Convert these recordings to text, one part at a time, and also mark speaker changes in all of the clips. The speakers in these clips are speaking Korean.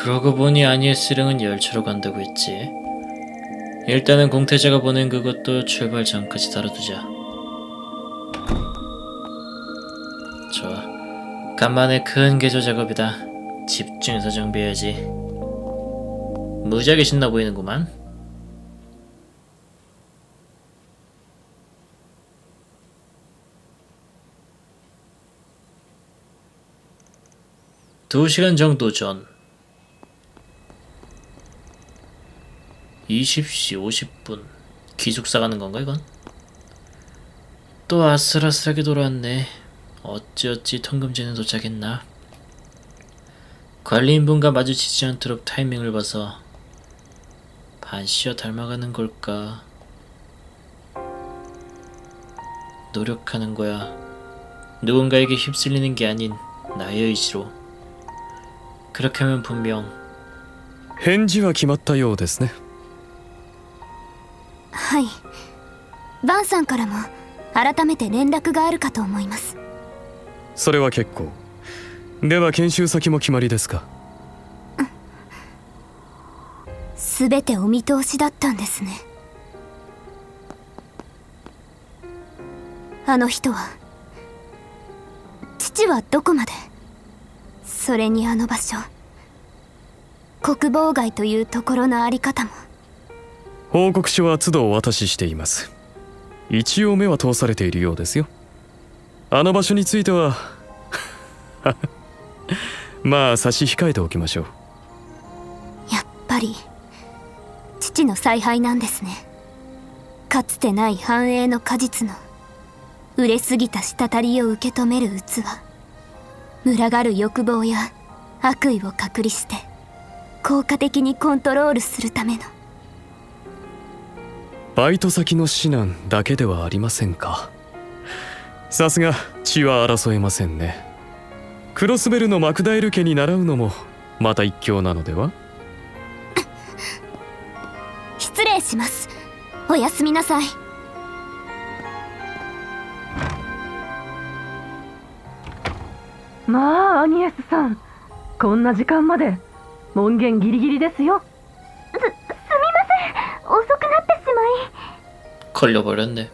Speaker 1: 그러고 보니 아니에스령은 열차로 간다고 했지. 일단은 공태자가 보낸 그것도 출발 전까지 다뤄두자. 좋아. 간만에 큰 개조 작업이다. 집중해서 정비해야지. 무지하게 신나 보이는구만. 두 시간 정도 전 20시 50분 기숙사 가는 건가 이건? 또 아슬아슬하게 돌아왔네 어찌어찌 통금제는 도착했나 관리인분과 마주치지 않도록 타이밍을 봐서 반시어 닮아가는 걸까 노력하는 거야 누군가에게 휩쓸리는 게 아닌 나의 의지로 그렇게 하면 분명
Speaker 2: 返事は決まったようですね
Speaker 3: はい。バンさんからも改めて連絡があるかと思います。
Speaker 2: それは結構。では研修先も決まりですか？
Speaker 3: 全てお見通しだったんですね。あの人は父はどこまでそれにあの場所国防外というところのあり方も
Speaker 2: 報告書は都度お渡ししています。一応目は通されているようですよ。あの場所については まあ差し控えておきましょう。
Speaker 3: やっぱり父の采配なんですね。かつてない繁栄の果実の売れすぎた滴りを受け止める器。群がる欲望や悪意を隔離して効果的にコントロールするための。
Speaker 2: バイト先の指南だけではありませんか。さすが血は争えませんね。クロスベルのマクダエル家に習うのもまた一興なのでは？
Speaker 3: 失礼します。おやすみなさい。
Speaker 4: まあアニエスさん。こんな時間まで門限ギリギリですよ
Speaker 1: 걸려버렸네.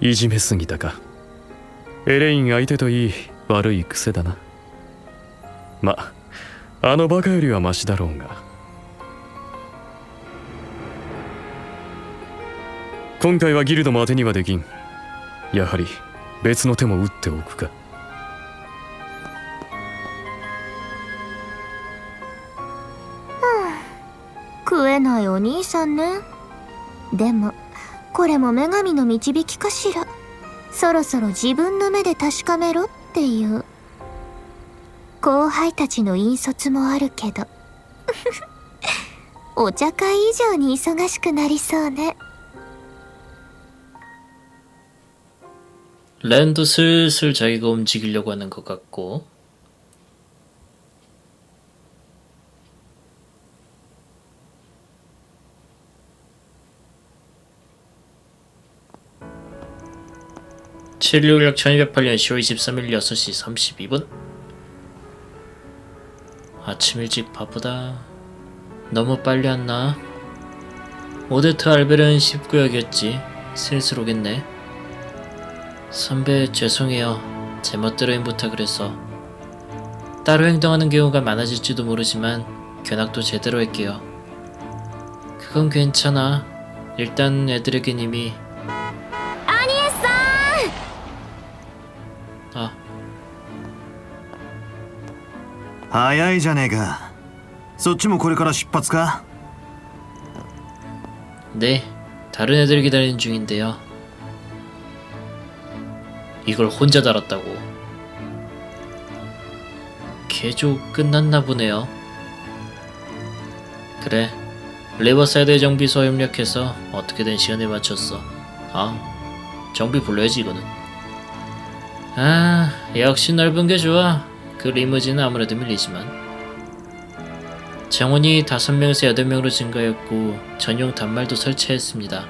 Speaker 2: いじめすぎたかエレイン相手といい悪い癖だなまあのバカよりはマシだろうが今回はギルドも当てにはできんやはり別の手も打っておくか
Speaker 3: お兄さんねでもこれも女神の導きかしらそろそろ自分の目で確かめろっていう後輩たちの引率もあるけどお茶会以上に忙しくなりそうね
Speaker 1: 랜도 슬슬 자기가 움직이려고 하는 것 같고 (766) 1208년 10월 23일 6시 32분 아침 일찍 바쁘다 너무 빨리 왔나 오데트 알베르는 19역이었지 슬슬 오겠네 선배 죄송해요. 제 멋대로인 부탁을 해서 따로 행동하는 경우가 많아질지도 모르지만 견학도 제대로 할게요. 그건 괜찮아. 일단 애들에겐 이미
Speaker 5: 早いじゃねえかそっちもこれから出発か
Speaker 1: 네. 다른 애들 기다리는 중인데요. 이걸 혼자 달았다고. 개조 끝났나 보네요. 그래. 리버사이드 정비소와 협력해서 어떻게든 시간에 맞췄어. 아, 정비 불러야지 이거는. 아, 역시 넓은 게 좋아. 그 리무진은 아무래도 밀리지만. 정원이 5명에서 8명으로 증가했고 전용 단말도 설치했습니다.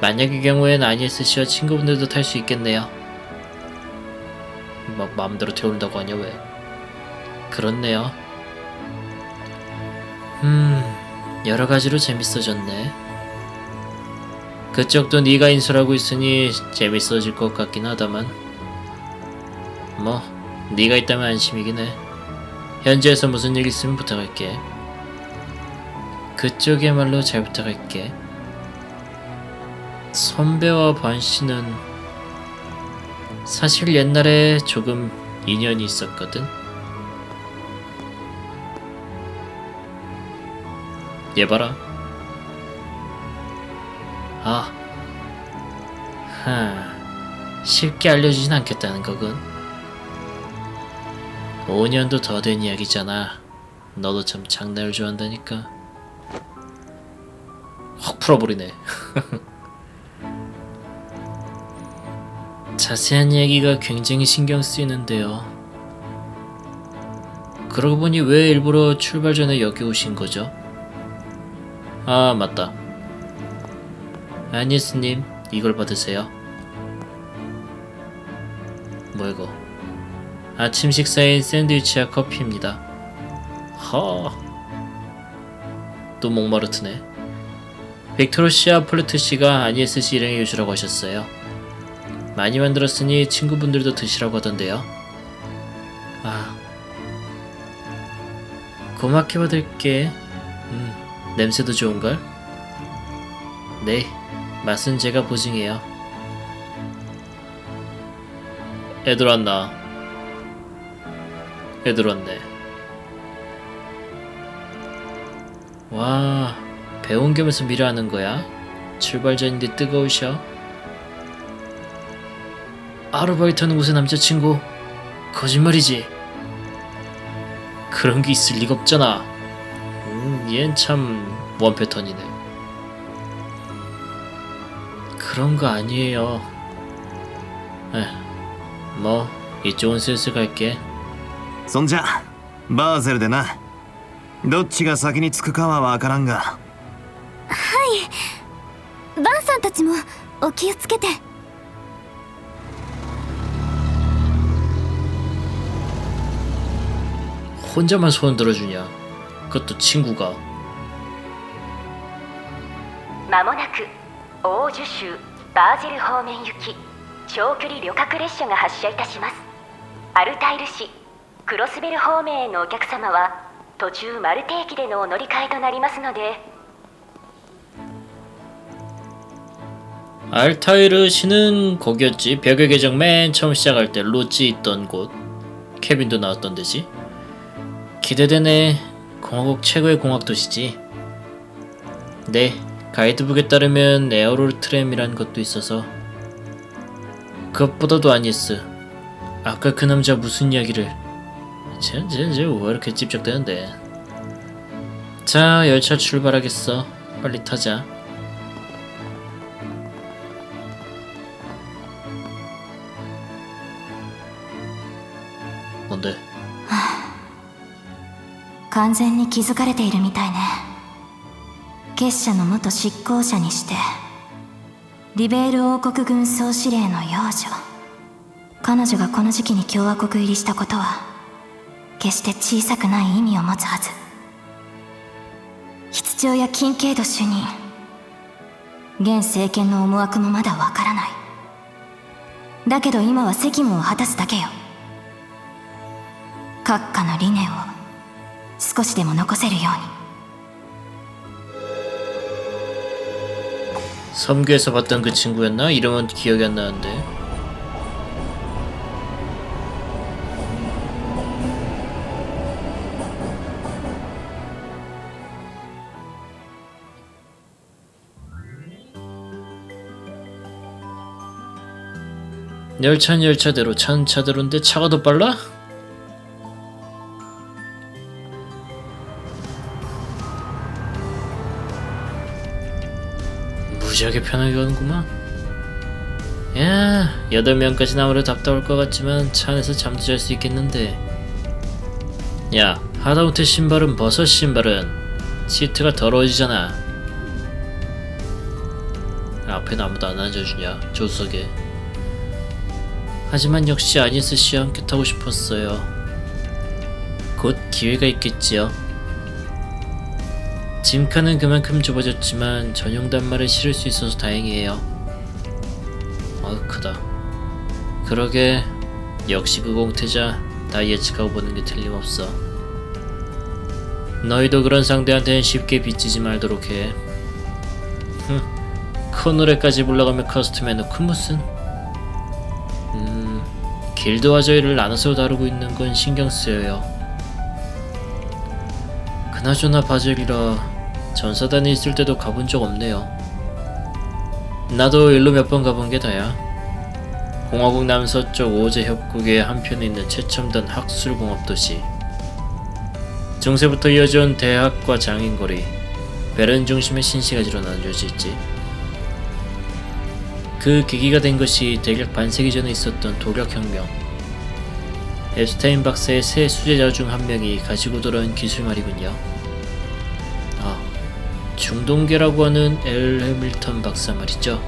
Speaker 1: 만약의 경우엔 아니에스 씨와 친구분들도 탈 수 있겠네요. 막 마음대로 태운다고 하냐 왜? 그렇네요. 음, 여러 가지로 재밌어졌네. 그쪽도 네가 인솔하고 있으니 재밌어질 것 같긴 하다만. 뭐, 네가 있다면 안심이긴 해. 현지에서 무슨 일 있으면 부탁할게. 그쪽이야말로 잘 부탁할게. 선배와 반 씨는 사실 옛날에 조금 인연이 있었거든. 얘 봐라. 아, 하, 쉽게 알려주진 않겠다는 거군. 5년도 더 된 이야기잖아. 너도 참 장난을 좋아한다니까. 확 풀어버리네. 자세한 얘기가 굉장히 신경 쓰이는데요. 그러고 보니 왜 일부러 출발 전에 여기 오신 거죠? 아, 맞다. 아니스님, 이걸 받으세요. 뭐 이거? 아침 식사인 샌드위치와 커피입니다. 허. 또 목마르트네. 빅토르 씨와 폴레트 씨가 아니에스 씨 일행에 유주라고 하셨어요. 많이 만들었으니 친구분들도 드시라고 하던데요. 아. 고맙게 받을게. 음, 냄새도 좋은걸? 네, 맛은 제가 보증해요. 애들 왔나? 애들 왔네. 와, 배운 겸해서 미라 하는 거야? 출발 전인데 뜨거우셔? 아르바이트하는 곳의 남자친구 거짓말이지 그런 게 있을 리가 없잖아 음, 얜 참 원 패턴이네 그런 거 아니에요 에, 뭐 이쪽은 슬슬 갈게
Speaker 5: そんじゃバーゼルでなどっちが先に着くかはわからんが
Speaker 3: バンさんたちもお気をつけて
Speaker 1: 혼자만 손 들어주냐 그것도 친구가
Speaker 6: まもなく大樹州バージル方面行き長距離旅客列車が発車いたしますアルタイル市 クロスベル方面へのお客様は途中マルテ駅でのお乗り換えとなりますので
Speaker 1: 알타이르 씨는 거기였지 벽의 계정 맨 처음 시작할 때 로찌 있던 곳 케빈도 나왔던 데지 기대되네 공화국 최고의 공학 도시지 네 가이드북에 따르면 에어롤 트램이란 것도 있어서 그것보다도 아니스 아까 그 남자 무슨 이야기를 쟤쟤쟤 왜 이렇게 찝적대는데 자 열차 출발하겠어 빨리 타자 뭔데
Speaker 7: 完全に気づかれているみたいね結社の元執行者にしてリベール王国軍総司令の幼女彼女がこの時期に共和国入りしたことは 決して小さくない意味を持つはず室長やキンケイド主任現政権の思惑もまだわからないだけど今は責務を果たすだけよ閣下の理念を少しでも残せるように
Speaker 1: 섬교에서 봤던 그 친구였나? 이름은 기억이 안 나는데. 열차는 열차대로 차는 차대로인데 차가 더 빨라? 무지하게 편하게 가는구만. 야, 여덟 명까지 나오려 답답할 것 같지만 차 안에서 잠도 잘 수 있겠는데. 야, 하다못해 신발은 벗어 신발은 시트가 더러워지잖아. 앞에는 아무도 안 앉아주냐 조수석에. 하지만 역시 아니스 씨와 함께 타고 싶었어요. 곧 기회가 있겠지요. 짐칸은 그만큼 좁아졌지만 전용 단말을 실을 수 있어서 다행이에요. 아우 크다. 그러게 역시 그 공태자 나 예측하고 보는 게 틀림없어. 너희도 그런 상대한테는 쉽게 빚지지 말도록 해. 흠, 큰 노래까지 불러가며 커스텀 해놓고 무슨? 음, 길드와 저희를 나눠서 다루고 있는 건 신경 쓰여요. 그나저나 바젤이라 전사단에 있을 때도 가본 적 없네요. 나도 일로 몇 번 가본 게 다야. 공화국 남서쪽 오제 협곡의 한편에 있는 최첨단 학술공업 도시. 중세부터 이어져온 대학과 장인거리, 베른 중심의 신시가 지로 나뉘어져 있지. 그 계기가 된 것이 대략 반세기 전에 있었던 도력혁명. 앱스타인 박사의 새 수제자 중 한 명이 가지고 돌아온 기술 말이군요. 아, 중동계라고 하는 엘 해밀턴 박사 말이죠.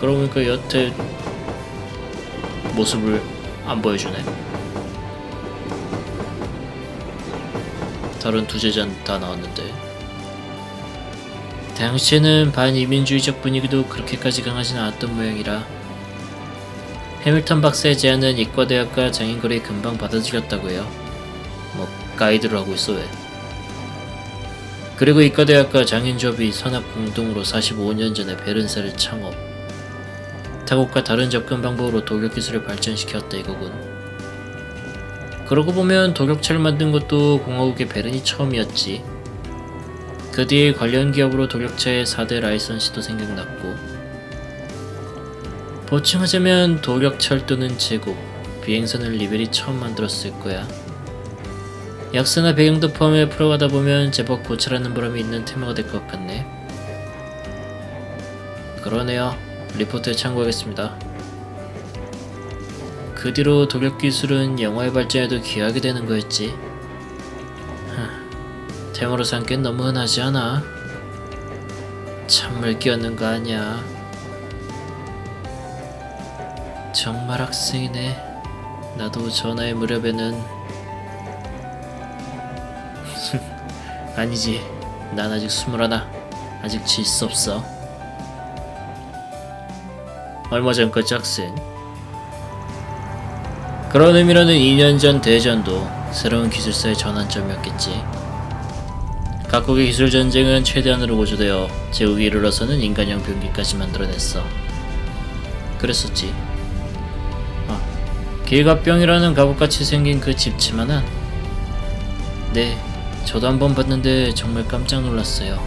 Speaker 1: 그러고 보니까 여태 모습을 안 보여주네. 다른 두 제자는 다 나왔는데. 당시에는 반이민주의적 분위기도 그렇게까지 강하진 않았던 모양이라 해밀턴 박사의 제안은 이과대학과 장인거리에 금방 받아들였다고 해요. 뭐 가이드를 하고 있어 왜? 그리고 이과대학과 장인조합이 선악 공동으로 45년 전에 베른사를 창업. 타국과 다른 접근 방법으로 도격 기술을 발전시켰다 이거군. 그러고 보면 도격체를 만든 것도 공화국의 베른이 처음이었지. 그 뒤에 관련 기업으로 도격체의 4대 라이선시도 생각났고 보충하자면 또는 제국, 비행선을 리벨이 처음 만들었을 거야. 역사나 배경도 포함해 풀어가다 보면 제법 고찰하는 보람이 있는 테마가 될 것 같네. 그러네요. 리포트에 참고하겠습니다. 그 뒤로 도격 기술은 영화의 발전에도 기여하게 되는 거였지. 하, 테마로 삼기엔 너무 흔하지 않아? 찬물 끼얹는 거 아니야. 정말 학생이네. 나도 전화의 무렵에는 아니지. 난 아직 스물하나. 아직 질 수 없어. 얼마 전까지 학생. 그런 의미로는 2년 전 대전도 새로운 기술사의 전환점이었겠지. 각국의 기술 전쟁은 최대한으로 고조되어 제국이 이르러서는 인간형 병기까지 만들어냈어. 그랬었지. 아, 길갑병이라는 갑옷같이 생긴 그 집치만한. 네, 저도 한번 봤는데 정말 깜짝 놀랐어요.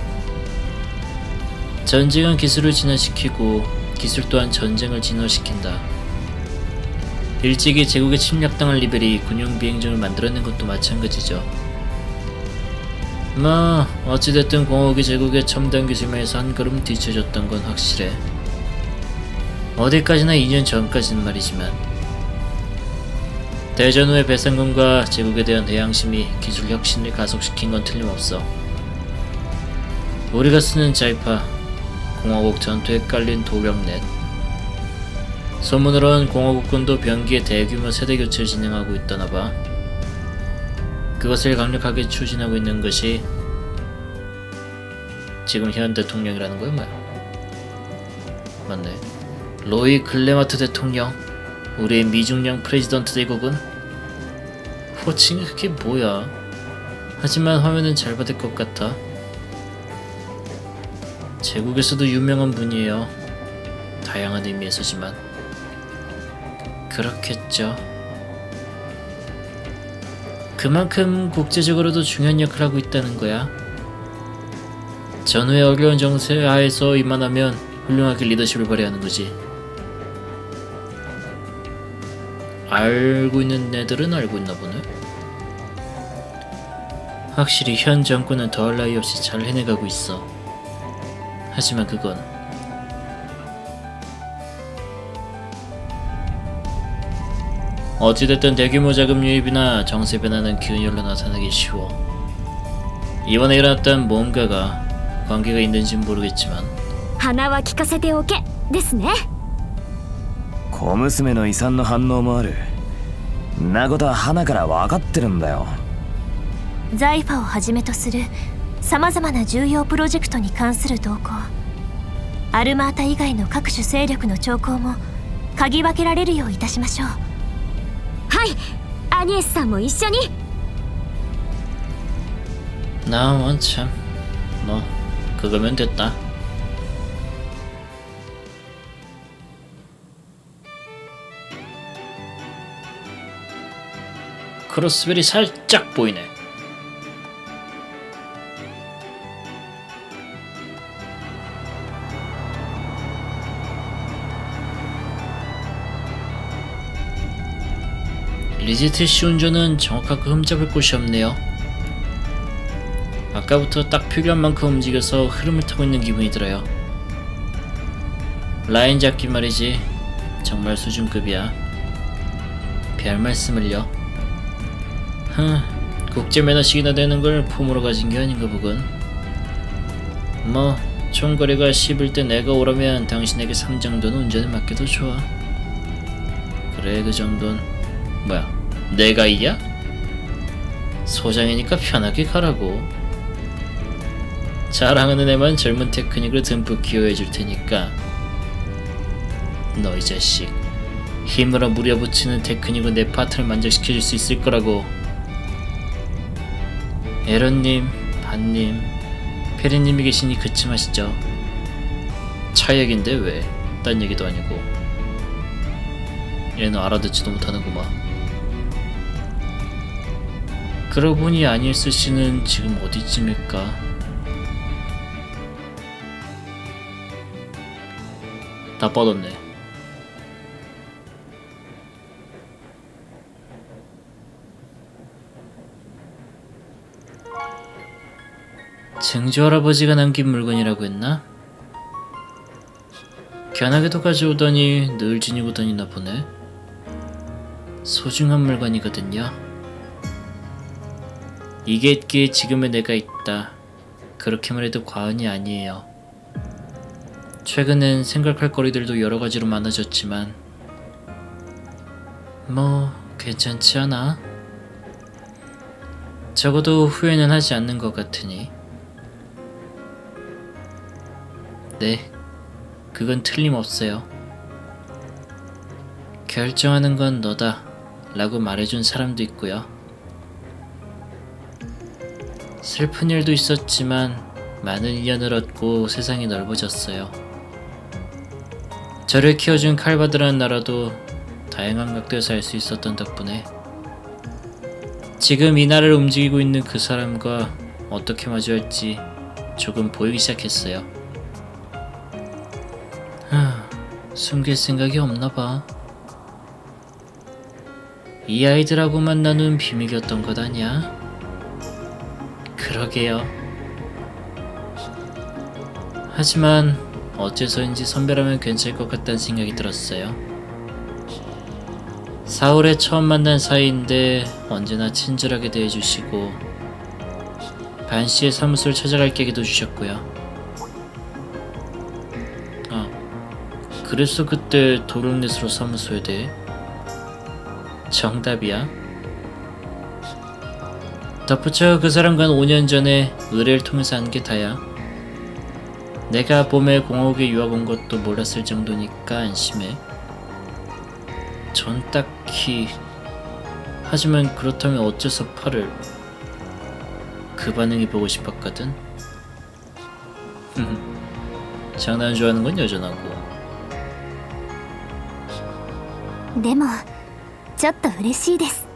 Speaker 1: 전쟁은 기술을 진화시키고 기술 또한 전쟁을 진화시킨다. 일찍이 제국에 침략당한 리벨이 군용 비행정을 만들어낸 것도 마찬가지죠. 뭐 어찌됐든 공화국이 제국의 첨단 기술만에서 한 걸음 뒤쳐졌던 건 확실해. 어디까지나 2년 전까지는 말이지만 대전 후의 배상금과 제국에 대한 대양심이 기술 혁신을 가속시킨 건 틀림없어. 우리가 쓰는 자이파, 공화국 전투에 깔린 도병넷. 소문으론 공화국군도 병기의 대규모 세대 교체를 진행하고 있다나 봐. 그것을 강력하게 추진하고 있는 것이 지금 현 대통령이라는 거야 뭐야? 맞네. 로이 클레마트 대통령. 우리의 미중령 프레지던트 대국은 호칭이 그게 뭐야? 하지만 화면은 잘 받을 것 같아. 제국에서도 유명한 분이에요. 다양한 의미에서지만 그렇겠죠. 그만큼 국제적으로도 중요한 역할을 하고 있다는 거야. 전후의 어려운 정세 하에서 이만하면 훌륭하게 리더십을 발휘 하는 거지. 알고 있는 애들은 알고 있나 보네. 확실히 현 정권은 더할 나위 없이 잘 해내가고 있어. 하지만 그건 어찌됐든 대규모 자금 유입이나 정세 변화는 균열로 나타나기 쉬워. 이번에 일어났던 뭔가가 관계가 있는진 모르겠지만
Speaker 3: 鼻は聞かせておけですね
Speaker 5: 小娘の遺産の反応もあるんなことは花から分かってるんだよ
Speaker 3: 財ファをはじめとするさまざまな重要プロジェクトに関する動向アルマータ以外の各種勢力の兆候も嗅ぎ分けられるよういたしましょうは いアニエスさんも一緒に
Speaker 1: 나원 참. 뭐 그거면 됐다. 크로스벨이 살짝 보이네. 리지트 시 운전은 정확하게 흠잡을 곳이 없네요. 아까부터 딱 필요한 만큼 움직여서 흐름을 타고 있는 기분이 들어요. 라인 잡기 말이지 정말 수준급이야. 별 말씀을요. 흥, 국제 매너식이나 되는 걸 품으로 가진 게 아닌가 보군. 뭐 총거리가 10일 때 내가 오라면 당신에게 3 정도는 운전을 맡겨도 좋아. 그래 그 정도는 뭐야 내가 이야? 소장이니까 편하게 가라고. 자랑하는 애만 젊은 테크닉을 듬뿍 기여해 줄 테니까 너 이 자식 힘으로 무려붙이는 테크닉으로 내 파트를 만족시켜 줄 수 있을 거라고 에런님, 반님, 페리님이 계시니 그쯤하시죠 차 얘긴데 왜? 딴 얘기도 아니고 얘는 알아듣지도 못하는구만 그러고 보니 아니엘스 씨는 지금 어디쯤일까? 다 뻗었네. 증조 할아버지가 남긴 물건이라고 했나? 견학에도 가져오더니 늘 지니고 다니나 보네. 소중한 물건이거든요. 이게 있기에 지금의 내가 있다. 그렇게 말해도 과언이 아니에요. 최근엔 생각할 거리들도 여러 가지로 많아졌지만 뭐 괜찮지 않아? 적어도 후회는 하지 않는 것 같으니 네, 그건 틀림없어요. 결정하는 건 너다 라고 말해준 사람도 있고요. 슬픈 일도 있었지만 많은 인연을 얻고 세상이 넓어졌어요. 저를 키워준 칼바드라는 나라도 다양한 각도에서 알 수 있었던 덕분에 지금 이 나라를 움직이고 있는 그 사람과 어떻게 마주할지 조금 보이기 시작했어요. 하, 숨길 생각이 없나 봐. 이 아이들하고만 나눈 비밀이었던 것 아니야? 그러게요. 하지만 어째서인지 선배라면 괜찮을 것 같다는 생각이 들었어요. 4월에 처음 만난 사이인데 언제나 친절하게 대해주시고 반 씨의 사무소를 찾아갈 계기도 주셨고요. 아, 그래서 그때 도롱넷으로 사무소에 대해 정답이야. 덧붙여 그 사람과는 5년 전에 의뢰를 통해서 한 게 다야. 내가 봄에 공화국에 유학 온 것도 몰랐을 정도니까 안심해. 전 딱히 하지만 그렇다면 어째서 팔을 그 반응이 보고 싶었거든. 장난 좋아하는 건 여전하고
Speaker 3: でもちょっと嬉しいです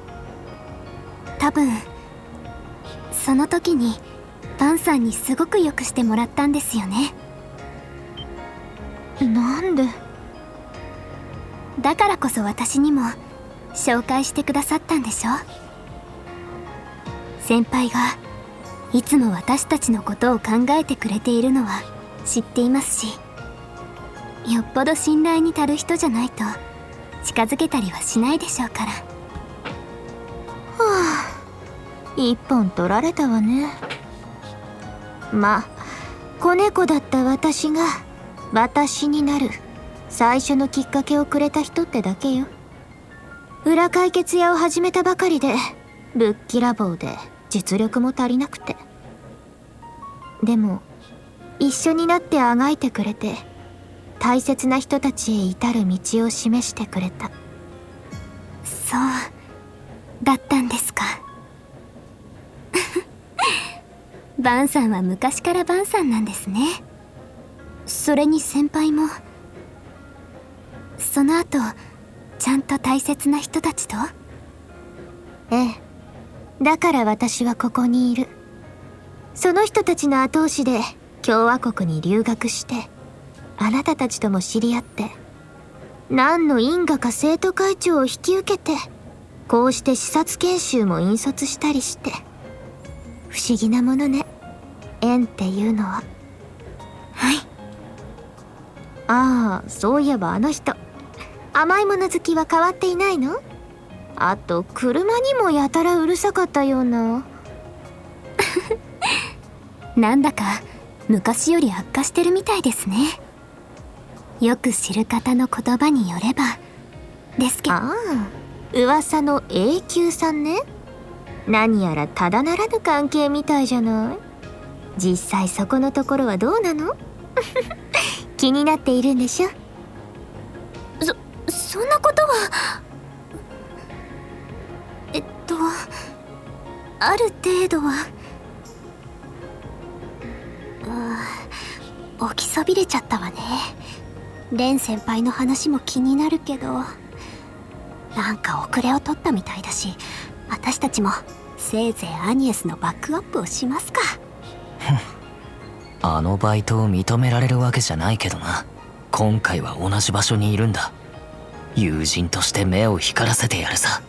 Speaker 3: 多分 その時にパンさんにすごくよくしてもらったんですよね。なんで？だからこそ私にも紹介してくださったんでしょ？先輩がいつも私たちのことを考えてくれているのは知っていますしよっぽど信頼に足る人じゃないと近づけたりはしないでしょうから一本取られたわね。まあ子猫だった私が私になる最初のきっかけをくれた人ってだけよ。裏解決屋を始めたばかりでぶっきらぼうで実力も足りなくて。でも一緒になってあがいてくれて大切な人たちへ至る道を示してくれた。そうだったんです。バンさんは昔からバンさんなんですね。それに先輩も。その後ちゃんと大切な人たちと？ええ。だから私はここにいる。その人たちの後押しで共和国に留学してあなたたちとも知り合って何の因果か生徒会長を引き受けてこうして視察研修も引率したりして。不思議なものね。縁っていうのは？はい。ああそういえばあの人。甘いもの好きは変わっていないの？あと車にもやたらうるさかったような。なんだか昔より悪化してるみたいですね。よく知る方の言葉によればですけど。ああ噂の永久さんね。何やらただならぬ関係みたいじゃない？実際そこのところはどうなの？気になっているんでしょ？そそんなことは？えっとある程度は？うー起きそびれちゃったわね。レン先輩の話も気になるけどなんか遅れを取ったみたいだし私たちもせいぜいアニエスのバックアップをしますか。
Speaker 5: あのバイトを認められるわけじゃないけどな。今回は同じ場所にいるんだ。友人として目を光らせてやるさ。